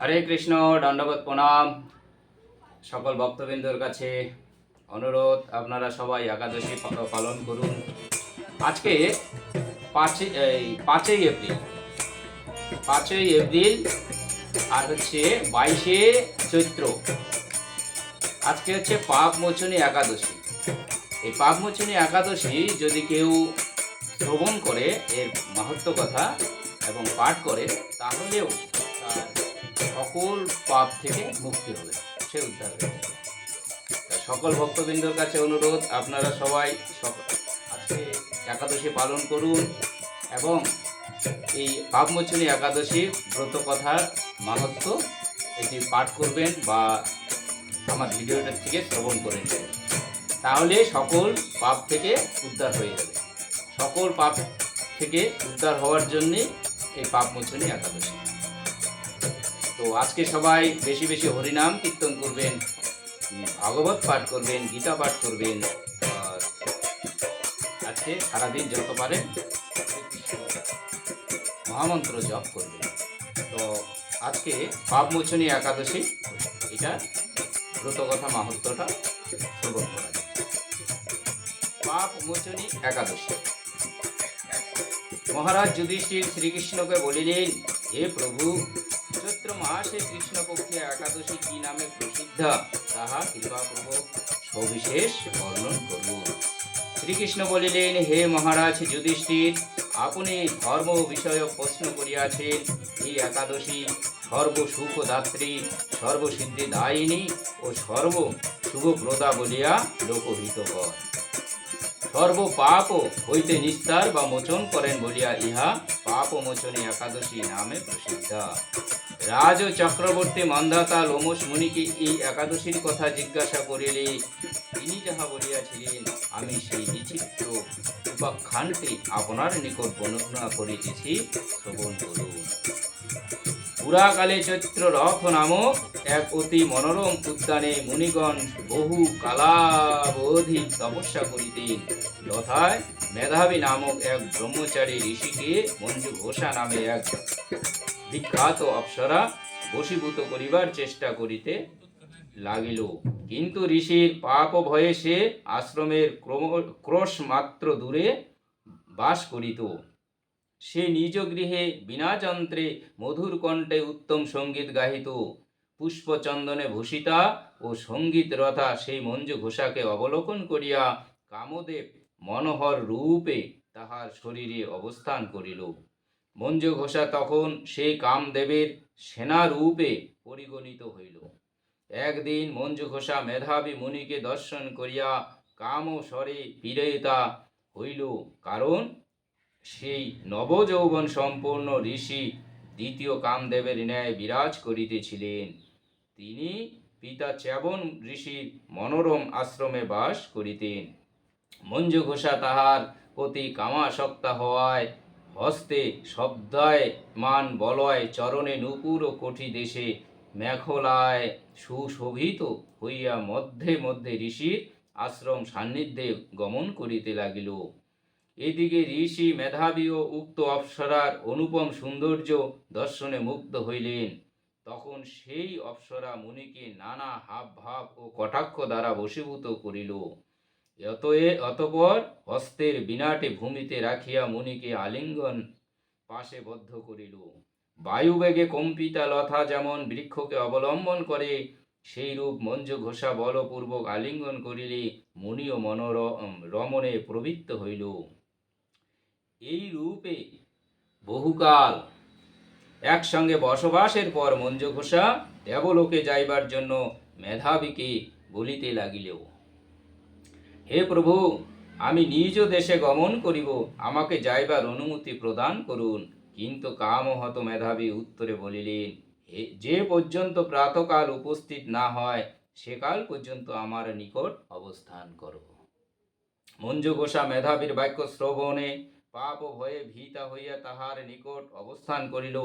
হরে কৃষ্ণ দণ্ডবত প্রণাম। সকল ভক্তবৃন্দর কাছে অনুরোধ, আপনারা সবাই একাদশী পালন করুন। আজকে পাঁচই, এই পাঁচই এপ্রিল। পাঁচই এপ্রিল, আর হচ্ছে বাইশে চৈত্র। আজকে হচ্ছে পাপ মোচনী একাদশী। এই পাপ মোচনী একাদশী যদি কেউ শ্রবণ করে, এর মাহাত্ম কথা এবং পাঠ করে, তাহলেও সকল পাপ থেকে মুক্তি হবে, সে উদ্ধার হয়ে যাবে। সকল ভক্তবৃন্দর কাছে অনুরোধ, আপনারা সবাই আজকে একাদশী পালন করুন এবং এই পাপমোচনী একাদশী ব্রত কথার মাহাত্ম এটি পাঠ করবেন বা আমার ভিডিওটার থেকে শ্রবণ করে নেবেন। তাহলে সকল পাপ থেকে উদ্ধার হয়ে যাবে। সকল পাপ থেকে উদ্ধার হওয়ার জন্যে এই পাপমোচনী একাদশী। তো আজকে সবাই বেশি বেশি হরিনাম কীর্তন করবেন ভাগবত পাঠ করবেন, গীতা পাঠ করবেন আজকে সারাদিন যত পারেন মহামন্ত্র জপ করবেন। তো আজকে পাপমোচনী একাদশী, এটা ব্রতকথা মাহাত্মটা শ্রবণ করা যায়। পাপ মোচনী একাদশী। মহারাজ যুধিষ্ঠির শ্রীকৃষ্ণকে বলিলেন, হে প্রভু মাসে কৃষ্ণপক্ষে একাদশী কি নামে প্রসিদ্ধ? তাহা কৃপাপূর্বক সবিশেষ বর্ণন করুন শ্রীকৃষ্ণ বলিলেন, হে মহারাজ যুধিষ্ঠির, আপনি ধর্ম বিষয়ক প্রশ্ন করিয়াছেন। এই একাদশী সর্ব সুখদাত্রী, সর্বসিদ্ধি দায়িনী ও সর্ব শুভপ্রদা বলিয়া লোকহিতকর সর্ব পাপ হইতে নিস্তার বা মোচন করেন বলিয়া ইহা পাপ মোচনী একাদশী নামে প্রসিদ্ধ। রাজ চক্রবর্তী মন্দাতা লোমস মুনিকে এই একাদশীর কথা জিজ্ঞাসা করিলে। তিনি যাহা বলিয়াছিলেন, আমি সেই বিচিত্র উপাখ্যানটি আপনার নিকট বর্ণনা করিতেছি, শ্রবণ করুন। পুরাকালে চৈত্র রথ নামক এক অতি মনোরম উদ্যানে মুনিগণ বহু কালাবধি তপস্যা করিতেন। যথায় মেধাবী নামক এক ব্রহ্মচারী ঋষিকে মঞ্জু ঘোষা নামে এক বিখ্যাত অপ্সরা বশীভূত করিবার চেষ্টা করিতে লাগিল। কিন্তু ঋষির পাপ ভয়ে সে আশ্রমের ক্রোশ মাত্র দূরে বাস করিত। সে নিজ গৃহে বিনা যন্ত্রে মধুর কণ্ঠে উত্তম সংগীত গাহিত। পুষ্পচন্দনে ভূষিতা ও সংগীত রথা সেই মঞ্জু ঘোষাকে অবলোকন করিয়া কামদেব মনোহর রূপে তাহার শরীরে অবস্থান করিল। মঞ্জু ঘোষা তখন সেই কামদেবের সেনা রূপে পরিগণিত হইল। একদিন মঞ্জু ঘোষা মেধাবী মুনিকে দর্শন করিয়া কাম ও স্বরে বিরয়িতা হইল, কারণ সেই নবযৌবন সম্পূর্ণ ঋষি দ্বিতীয় কামদেবের ন্যায় বিরাজ করিতেছিলেন। তিনি পিতা চ্যাবন ঋষির মনোরম আশ্রমে বাস করিতেন। মঞ্জু ঘোষা তাহার প্রতি কামাসক্তা হওয়ায় হস্তে, শব্দায়, মান বলয়, চরণে নুপুর ও কঠি দেশে মেখলায় সুশোভিত হইয়া মধ্যে মধ্যে ঋষির আশ্রম সান্নিধ্যে গমন করিতে লাগিল। এদিকে ঋষি মেধাবী ও উক্ত অপ্সরার অনুপম সৌন্দর্য দর্শনে মুগ্ধ হইলেন। তখন সেই অপ্সরা মুনিকে নানা হাব ভাব ও কটাক্ষ দ্বারা বশীভূত করিল। অতএ অতপর হস্তের বিনাটে ভূমিতে রাখিয়া মুনিকে আলিঙ্গন পাশে বদ্ধ করিল। বায়ুবেগে কম্পিতা লথা যেমন বৃক্ষকে অবলম্বন করে সেই রূপ মঞ্জু ঘোষা বলপূর্বক আলিঙ্গন করিলে মুনিও মনোর রমণে প্রবৃত্ত হইল। এই রূপে বহুকাল একসঙ্গে বসবাসের পর মঞ্জু ঘোষা দেবলোকে যাইবার জন্য মেধাবীকে বলিতে লাগিলেও। হে প্রভু আমি নিজ দেশে গমন করিব আমাকে যাইবার অনুমতি প্রদান করুন। কিন্তু কামহত মেধাবী উত্তরে বলিলেন "হে, যে পর্যন্ত প্রাতকাল উপস্থিত না হয় সেকাল পর্যন্ত আমার নিকট অবস্থান করো। মঞ্জু ঘোষা মেধাবীর বাক্য শ্রবণে পাপ ভয়ে ভীতা হইয়া তাহার নিকট অবস্থান করিল।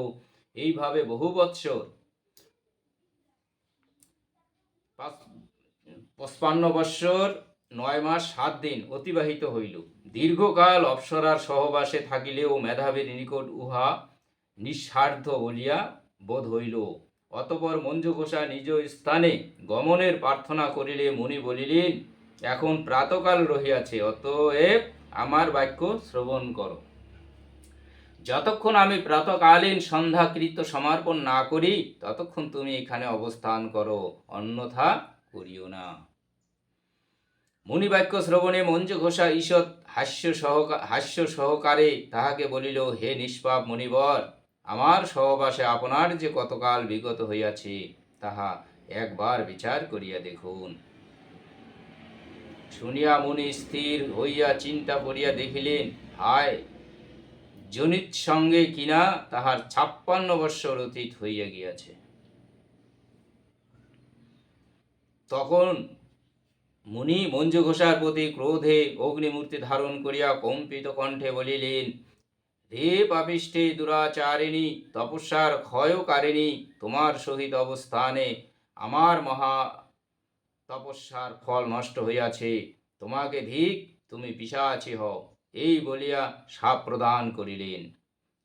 এইভাবে বহু বৎসর পাঁচ- পঁচপান্ন বৎসর নয় মাস সাত দিন অতিবাহিত হইল। দীর্ঘকাল অপ্সরার সহবাসে থাকিলেও মেধাবীর নিকট উহা নিঃস্বার্থ বলিয়া বোধ হইল। অতপর মঞ্জু ঘোষা নিজ স্থানে গমনের প্রার্থনা করিলে মুনি বলিলেন, এখন প্রাতকাল রহিয়াছে, অতএব আমার বাক্য শ্রবণ করো। যতক্ষণ আমি প্রাতকালীন সন্ধ্যাকৃত সমর্পণ না করি, ততক্ষণ তুমি এখানে অবস্থান করো, অন্যথা করিও না। মুনিবাক্য শ্রবণে মঞ্জু ঘোষা ঈষৎ হাস্য সহকা হাস্য সহকারে তাহাকে বলিল, হে নিষ্পাপ মুনিবর, আমার সহবাসে আপনার যে কতকাল বিগত হইয়াছে, তাহা একবার বিচার করিয়া দেখুন। শুনিয়া মুনি স্থির হইয়া চিন্তা করিয়া দেখিলেন, হায়, জনিত সঙ্গে কিনা তাহার ছাপ্পান্ন বৎসর অতীত হইয়া গিয়াছে। তখন মুনি মঞ্জু ঘোষার প্রতি ক্রোধে অগ্নিমূর্তি ধারণ করিয়া কম্পিত কণ্ঠে বলিলেন, হে পাপিষ্ঠে দুরাচারিণী, তপস্যার ক্ষয়কারিণী, তোমার সহিত অবস্থানে আমার মহা তপস্যার ফল নষ্ট হইয়াছে। তোমাকে ধিক, তুমি পিসাচি হও। এই বলিয়া সাপ প্রদান করিলেন।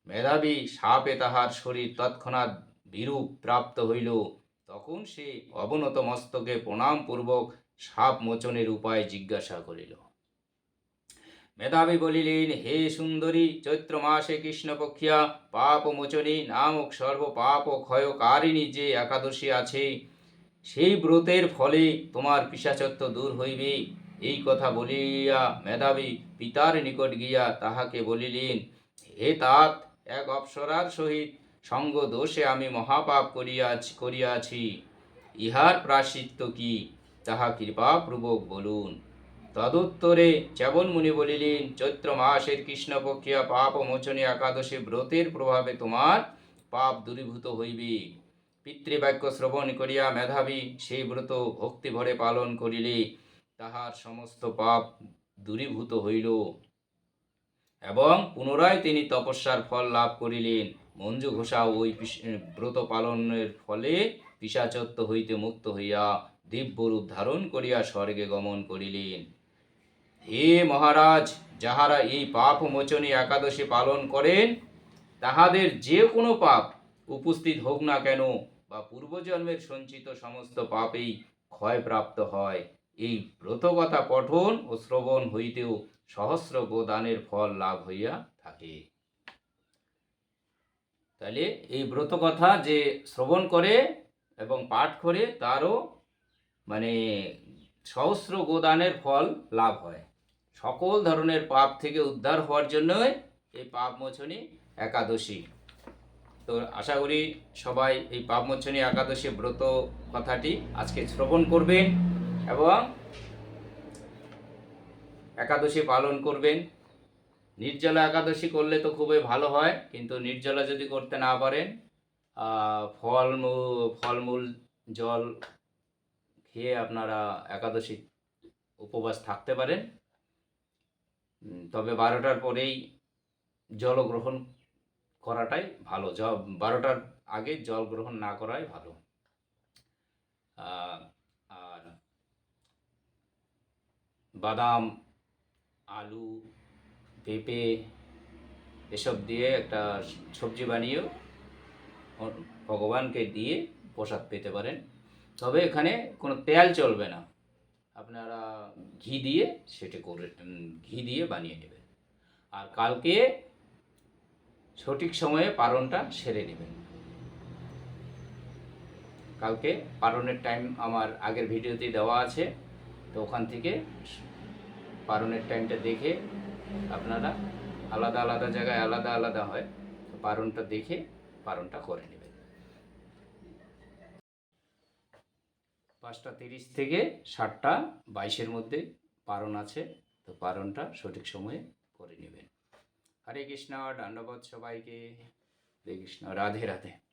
মেধাবী সাপে তাহার শরীর তৎক্ষণাৎ বিরূপ প্রাপ্ত হইল। তখন সে অবনত মস্তকে প্রণামপূর্বক সাপ মোচনের উপায় জিজ্ঞাসা করিল। মেধাবী বলিলেন, হে সুন্দরী, চৈত্র মাসে কৃষ্ণপক্ষিয়া, পাপ মোচনী নামক সর্ব পাপ ক্ষয়কারিণী যে একাদশী আছে, সেই ব্রতের ফলে তোমার পিসাচত্ব দূর হইবে। এই কথা বলিয়া মেধাবী পিতার নিকট গিয়া তাহাকে বলিলেন, হে তাত, এক অপ্সরার সহিত সঙ্গ দোষে আমি মহাপাপ করিয়াছি করিয়াছি। ইহার প্রাশ্চিত্য কি? তাহা কৃপাপূর্বক বলুন। তদুত্তরে চ্যাবন মুনি বলিলেন, চৈত্র মাসের কৃষ্ণপক্ষিয়া পাপ মোচনী একাদশী ব্রতের প্রভাবে তোমার পাপ দূরীভূত হইবে। পিতৃবাক্য শ্রবণ করিয়া মেধাবী সেই ব্রত ভক্তি ভরে পালন করিলে তাহার সমস্ত পাপ দূরীভূত হইল। এবং পুনরায় তিনি তপস্যার ফল লাভ করিলেন। মঞ্জু ঘোষা ওই ব্রত পালনের ফলে পিসাচত্ব হইতে মুক্ত হইয়া দিব্যরূপ ধারণ করিয়া স্বর্গে গমন করিলেন। হে মহারাজ, যাহারা এই পাপ মোচনী একাদশী পালন করেন, তাহাদের যে কোনো পাপ উপস্থিত হোক না কেন বা পূর্বজন্মের সঞ্চিত সমস্ত পাপেই ক্ষয়প্রাপ্ত হয়। এই ব্রতকথা পঠন ও শ্রবণ হইতেও সহস্র গোদানের ফল লাভ হইয়া থাকে। তাহলে এই ব্রতকথা যে শ্রবণ করে এবং পাঠ করে, তারও মানে সহস্র গোদানের ফল লাভ হয়। সকল ধরনের পাপ থেকে উদ্ধার হওয়ার জন্যই এই পাপ মোচনী একাদশী। তো আশা করি সবাই এই পাপ মোচনী একাদশী ব্রত কথাটি আজকে শ্রবণ করবেন এবং একাদশী পালন করবেন। নির্জলা একাদশী করলে তো খুবই ভালো হয়, কিন্তু নির্জলা যদি করতে না পারেন ফলমূল ফলমূল, জল খেয়ে আপনারা একাদশী উপবাস থাকতে পারেন। তবে বারোটার পরেই জল গ্রহণ করাটাই ভালো। জ, বারোটার আগে জল গ্রহণ না করাই ভালো। আর বাদাম, আলু, পেঁপে এসব দিয়ে একটা সবজি বানিয়েও ভগবানকে দিয়ে প্রসাদ পেতে পারেন। তবে এখানে কোনো তেল চলবে না। আপনারা ঘি দিয়ে সেটা করে, ঘি দিয়ে বানিয়ে নেবেন। আর কালকে সঠিক সময়ে পারণটা সেরে নেবেন। কালকে পারণের টাইম আমার আগের ভিডিওতে দেওয়া আছে, তো ওখান থেকে পারণের টাইমটা দেখে আপনারা আলাদা আলাদা জায়গায় আলাদা আলাদা হয়, তো পারণটা দেখে পারণটা করে নেবেন। পাঁচটা তিরিশ থেকে সাতটা বাইশের মধ্যে পারণ আছে, তো পারণটা সঠিক সময়ে করে নেবেন। হরে কৃষ্ণ দণ্ডবোধ সবাইকে। হরে কৃষ্ণ, রাধে রাধে।